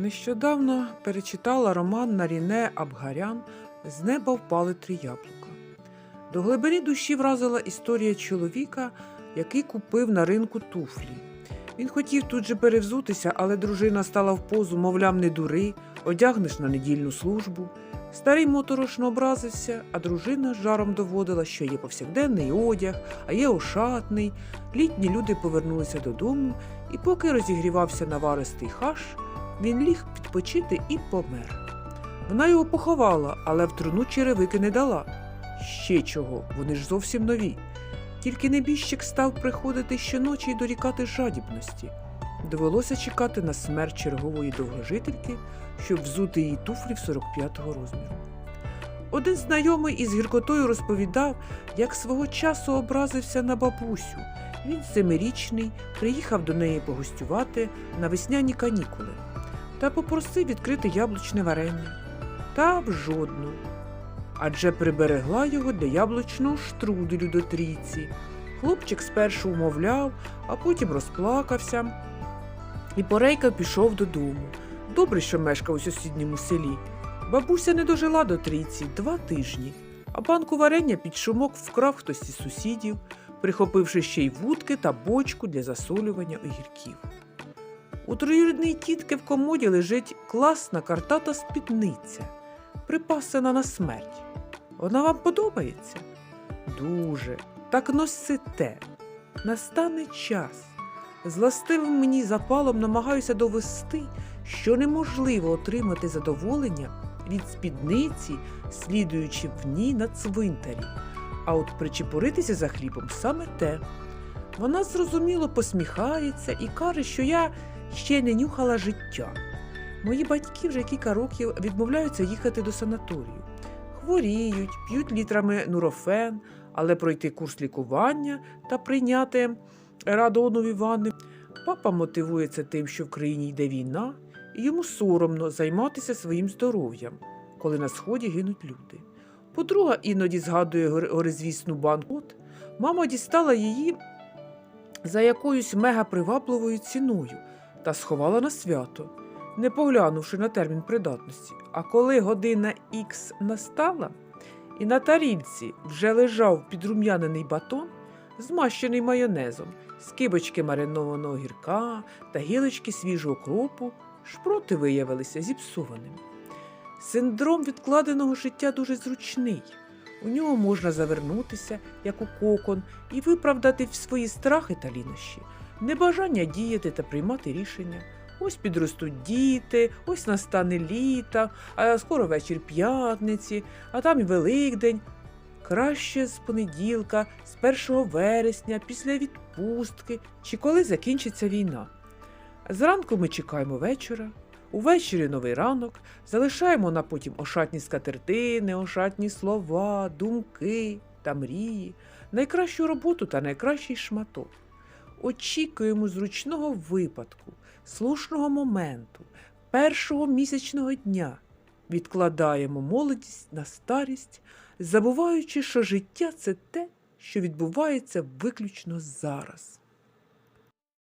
Нещодавно перечитала роман Наріне Абгарян З неба впали три яблука. До глибини душі вразила історія чоловіка, який купив на ринку туфлі. Він хотів тут же перевзутися, але дружина стала в позу, мовляв, не дури, одягнеш на недільну службу. Старий моторошно образився, а дружина жаром доводила, що є повсякденний одяг, а є ошатний. Літні люди повернулися додому, і поки розігрівався наваристий хаш, він ліг відпочити і помер. Вона його поховала, але в труну черевики не дала. Ще чого, вони ж зовсім нові. Тільки небіжчик став приходити щоночі й дорікати жадібності. Довелося чекати на смерть чергової довгожительки, щоб взути її туфлі в 45-го розміру. Один знайомий із гіркотою розповідав, як свого часу образився на бабусю. Він семирічний, приїхав до неї погостювати на весняні канікули та попросив відкрити яблучне варення. Та в жодну. Адже приберегла його для яблучного штруделю до трійці. Хлопчик спершу умовляв, а потім розплакався. І Порейка пішов додому. Добре, що мешкав у сусідньому селі. Бабуся не дожила до трійці два тижні, а банку варення під шумок вкрав хтось із сусідів, прихопивши ще й вудки та бочку для засолювання огірків. У троюрідної тітки в комоді лежить класна картата спідниця, припасена на смерть. Вона вам подобається? Дуже. Так носите. Настане час. З ластивим мені запалом намагаюся довести, що неможливо отримати задоволення від спідниці, слідуючи в ній на цвинтарі. А от причепуритися за хлібом саме те. Вона зрозуміло посміхається і каже, що я ще не нюхала життя. Мої батьки вже кілька років відмовляються їхати до санаторію. Хворіють, п'ють літрами нурофен, але пройти курс лікування та прийняти радонові ванни. Папа мотивується тим, що в країні йде війна, і йому соромно займатися своїм здоров'ям, коли на сході гинуть люди. Подруга іноді згадує горизвісну банкот. Мама дістала її за якоюсь мегапривабливою ціною та сховала на свято, не поглянувши на термін придатності. А коли година Х настала, і на тарільці вже лежав підрум'янений батон, змащений майонезом, скибочки маринованого гірка та гілочки свіжого кропу, шпроти виявилися зіпсованими. Синдром відкладеного життя дуже зручний. У нього можна завернутися, як у кокон, і виправдати свої страхи та лінощі, небажання діяти та приймати рішення. Ось підростуть діти, ось настане літо, а скоро вечір п'ятниці, а там і Великдень. Краще з понеділка, з 1 вересня, після відпустки чи коли закінчиться війна. Зранку ми чекаємо вечора, увечері новий ранок, залишаємо на потім ошатні скатертини, ошатні слова, думки та мрії, найкращу роботу та найкращий шматок. Очікуємо зручного випадку, слушного моменту, першого місячного дня. Відкладаємо молодість на старість, забуваючи, що життя це те, що відбувається виключно зараз.